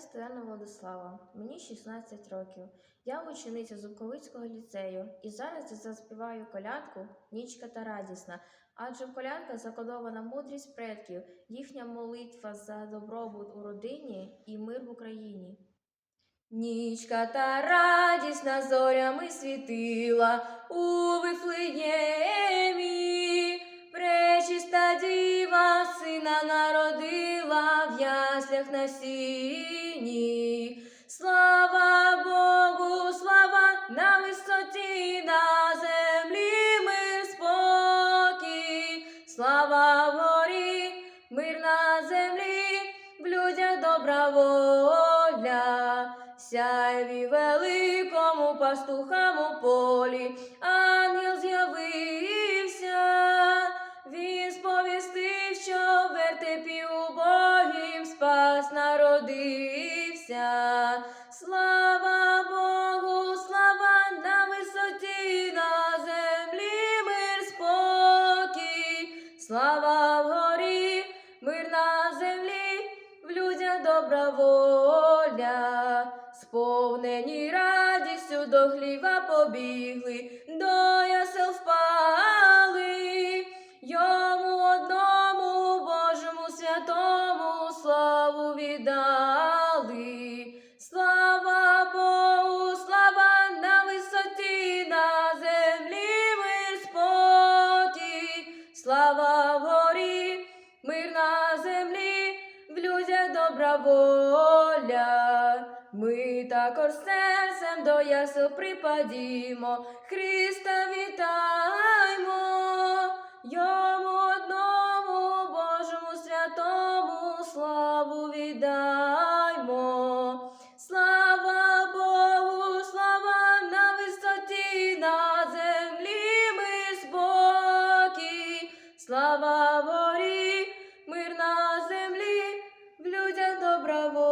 Стояна Владислава, мені 16 років. Я учениця Зубковицького ліцею і зараз я заспіваю колядку Нічка та радісна. Адже в колядках закодована мудрість предків, їхня молитва за добробут у родині і мир в Україні. Нічка та радісна зорями світила у Вифлеємі. Пречиста діва сина народила в яслях на сіні. Слава Богу, слава на висоті, на землі мир спокій. Слава горі, мир на землі, в людях добра воля. Сяйві великому пастухам у полі, ангел народився. Слава Богу, слава на висоті, на землі мир спокій, слава вгорі, мир на землі, в людях добра воля. Сповнені радістю до хліва побігли, до ясел впали, йому одному Божому святому славу віддали. Слава горі, мир на землі, в людях добра воля. Ми також серцем до ясел припадімо, Христа вітаймо, слава ворі, мир на землі, в людях добра воля.